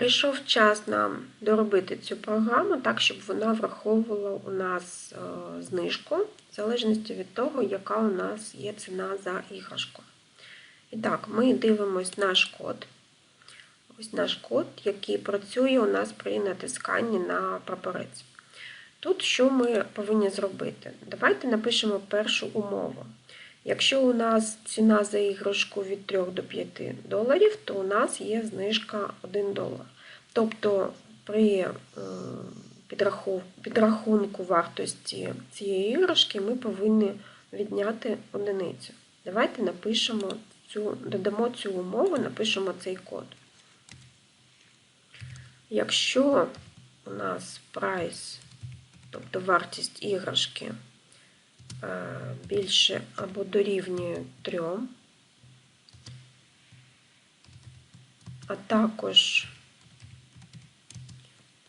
Прийшов час нам доробити цю програму так, щоб вона враховувала у нас е, знижку, в залежності від того, яка у нас є ціна за іграшку. І так, ми дивимось наш код. Ось наш код, який працює у нас при натисканні на прапорець. Тут що ми повинні зробити? Давайте напишемо першу умову. Якщо у нас ціна за іграшку від 3 до 5 доларів, то у нас є знижка 1 долар. Тобто при е, підрахунку вартості цієї іграшки ми повинні відняти одиницю. Давайте напишемо цю, додамо цю умову, напишемо цей код. Якщо у нас прайс, тобто вартість іграшки, більше або дорівнює 3, а також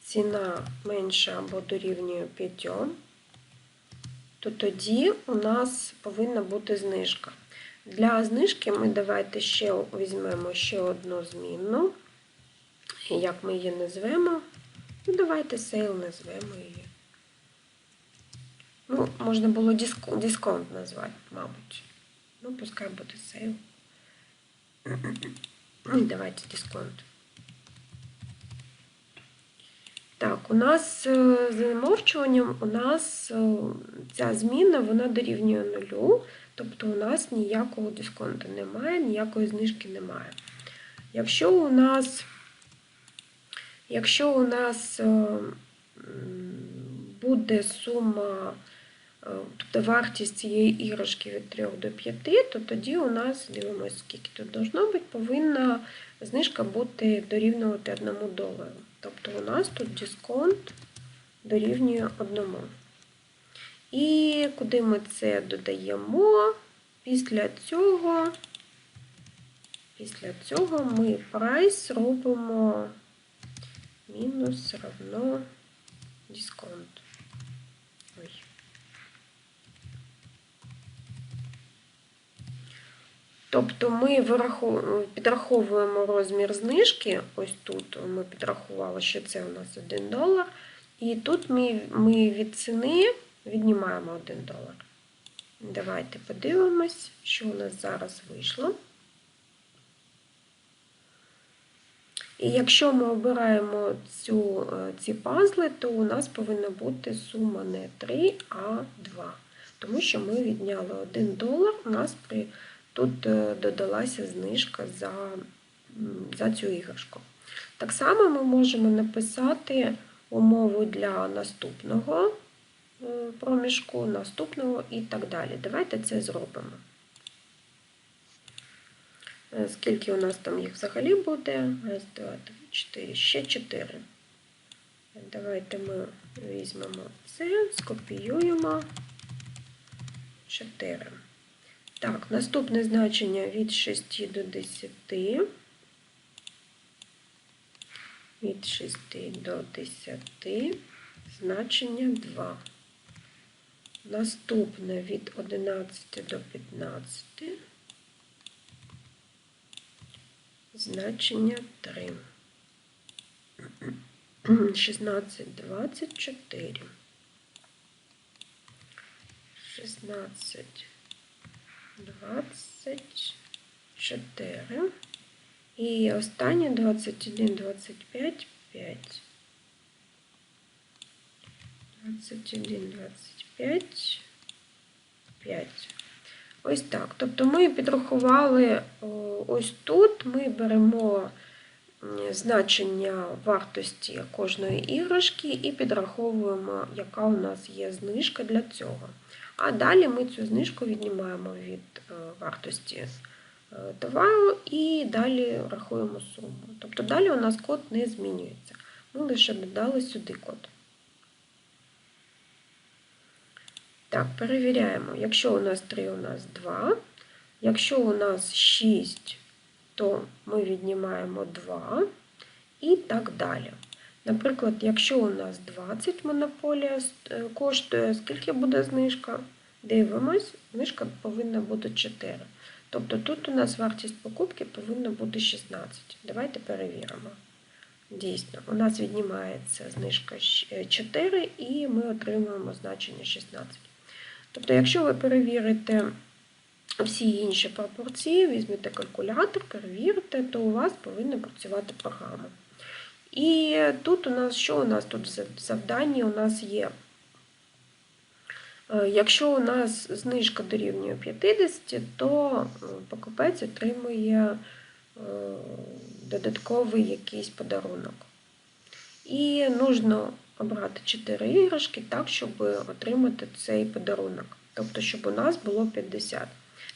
ціна менша або дорівнює 5, то тоді у нас повинна бути знижка. Для знижки ми давайте ще візьмемо ще одну змінну. Як ми її назвемо? Ну, давайте сейл назвемо її. Ну, можна було дисконт назвати, мабуть. Ну, пускай буде сейл. Ну, давайте дисконт. Так, у нас е, з замовчуванням у нас е, ця зміна вона дорівнює нулю, тобто у нас ніякого дисконту немає, ніякої знижки немає. Якщо у нас, якщо у нас е, буде сума тобто вартість цієї іграшки від 3 до 5, то тоді у нас, дивимося, скільки тут должно бути, повинна знижка бути дорівнювати 1 долару. Тобто у нас тут дисконт дорівнює 1. І куди ми це додаємо? Після цього, після цього ми прайс робимо мінус равно дисконт. Тобто ми підраховуємо розмір знижки, ось тут ми підрахували, що це у нас 1 долар. І тут ми від ціни віднімаємо 1 долар. Давайте подивимось, що у нас зараз вийшло. І якщо ми обираємо е, ці пазли, то у нас повинна бути сума не 3, а 2. Тому що ми відняли 1 долар, у нас при Тут е, додалася знижка за, за цю іграшку. Так само ми можемо написати умову для наступного е, проміжку, наступного і так далі. Давайте це зробимо. Е, скільки у нас там їх взагалі буде? Раз, два, три, чотири, ще чотири. Давайте ми візьмемо це, скопіюємо 4. Так, наступне значення від 6 до 10. Від 6 до 10, значення 2. Наступне від 11 до 15, значення 3. 16, 24. 16, 24. І останнє 21, 25, 5. 21, 25, 5. Ось так. Тобто ми підрахували ось тут, ми беремо значення вартості кожної іграшки і підраховуємо, яка у нас є знижка для цього. А далі ми цю знижку віднімаємо від е, вартості е, товару і далі рахуємо суму. Тобто далі у нас код не змінюється. Ми лише додали сюди код. Так, перевіряємо. Якщо у нас 3, у нас 2. Якщо у нас 6, то ми віднімаємо 2 і так далі. Наприклад, якщо у нас 20 монополія е, коштує, скільки буде знижка? Дивимось, знижка повинна бути 4. Тобто тут у нас вартість покупки повинна бути 16. Давайте перевіримо. Дійсно, у нас віднімається знижка 4 і ми отримуємо значення 16. Тобто, якщо ви перевірите всі інші пропорції, візьмете калькулятор, перевірите, то у вас повинна працювати програма. І тут у нас що у нас тут в завданні у нас є? Е, Якщо у нас знижка дорівнює 50, то е, покупець отримує е, додатковий якийсь подарунок. І нужно обрати 4 іграшки так, щоб отримати цей подарунок. Тобто, щоб у нас було 50.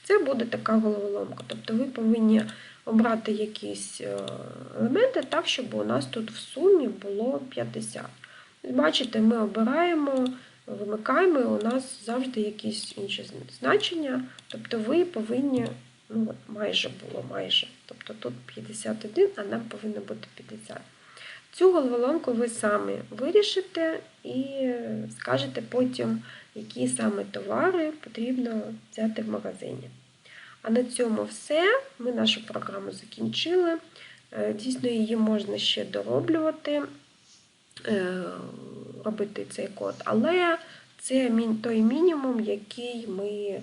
Це буде така головоломка. Тобто ви повинні обрати якісь е, елементи так, щоб у нас тут в сумі було 50. Бачите, ми обираємо, вимикаємо, і у нас завжди якісь інші значення. Тобто ви повинні, ну майже було, майже. Тобто тут 51, а нам повинно бути 50. Цю головоломку ви самі вирішите і скажете потім, які саме товари потрібно взяти в магазині. А на цьому все. Ми нашу програму закінчили. Е, Дійсно, її можна ще дороблювати, е, робити цей код, але це той мінімум, який ми е,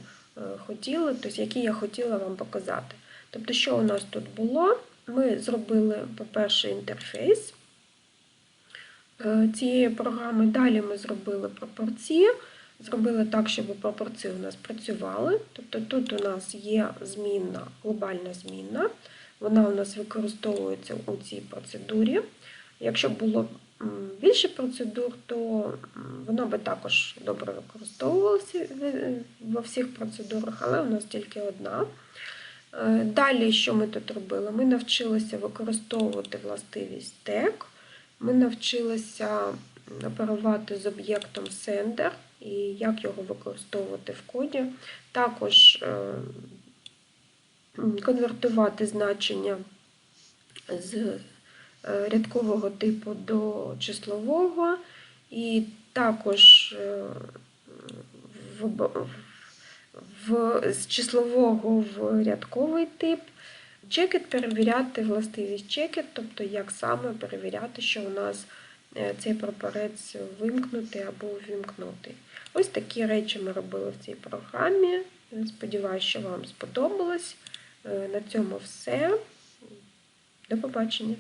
хотіли, тобто який я хотіла вам показати. Тобто, що у нас тут було? Ми зробили, по-перше, інтерфейс цієї програми. Далі ми зробили пропорції. Зробили так, щоб пропорції у нас працювали. Тобто тут у нас є змінна, глобальна змінна. Вона у нас використовується у цій процедурі. Якщо було більше процедур, то м, вона би також добре використовувалася е, во всіх процедурах, але у нас тільки одна. Е, Далі, що ми тут робили? Ми навчилися використовувати властивість тег. Ми навчилися оперувати з об'єктом sender і як його використовувати в коді. Також е, конвертувати значення з е, рядкового типу до числового, і також е, в, в, з числового в рядковий тип. Чекет перевіряти властивість чекет, тобто як саме перевіряти, що у нас е, цей прапорець вимкнути або увімкнути. Ось такі речі ми робили в цій програмі. Сподіваюся, що вам сподобалось. Е, На цьому все. До побачення.